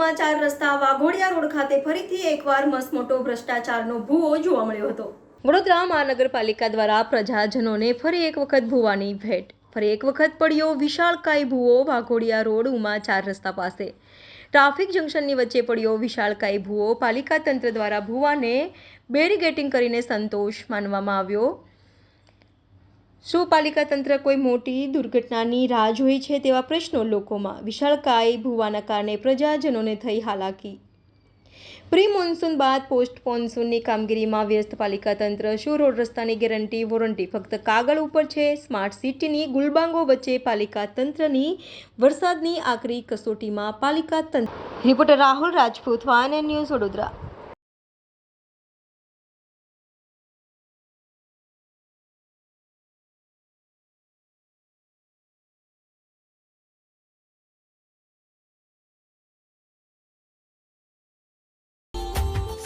ઉમા ચાર રસ્તા વાઘોડિયા રોડ ખાતે ફરીથી એકવાર મસમોટો ભ્રષ્ટાચારનો ભૂવો જોવા મળ્યો હતો. વડોદરા મહાનગરપાલિકા દ્વારા પ્રજાજનોને ફરી એક વખત ભૂવાની ભેટ. ફરી એક વખત પડ્યો વિશાળકાય ભૂવો વાઘોડિયા રોડ ઉમા ચાર રસ્તા પાસે. ટ્રાફિક જંકશનની વચ્ચે પડ્યો વિશાળકાય ભૂવો પાલિકા તંત્ર દ્વારા ભૂવાને બેરીગેટિંગ કરીને સંતોષ માનવામાં આવ્યો. શું પાલિકા તંત્ર કોઈ મોટી દુર્ઘટનાની રાહ જોઈ છે તેવા પ્રશ્નો લોકોમાં? વિશાળકાય ભૂવાના કારણે પ્રજાજનોને થઈ હાલાકી. પ્રી મોન્સૂન બાદ પોસ્ટ મોન્સૂનની કામગીરીમાં વ્યસ્ત પાલિકા તંત્ર શું રોડ રસ્તાની ગેરંટી વોરંટી ફક્ત કાગળ ઉપર છે? સ્માર્ટ સિટીની ગુલબાંગો વચ્ચે પાલિકા તંત્રની વરસાદની આકરી કસોટીમાં પાલિકા તંત્ર. Reporter Rahul Rajput van news Vadodara.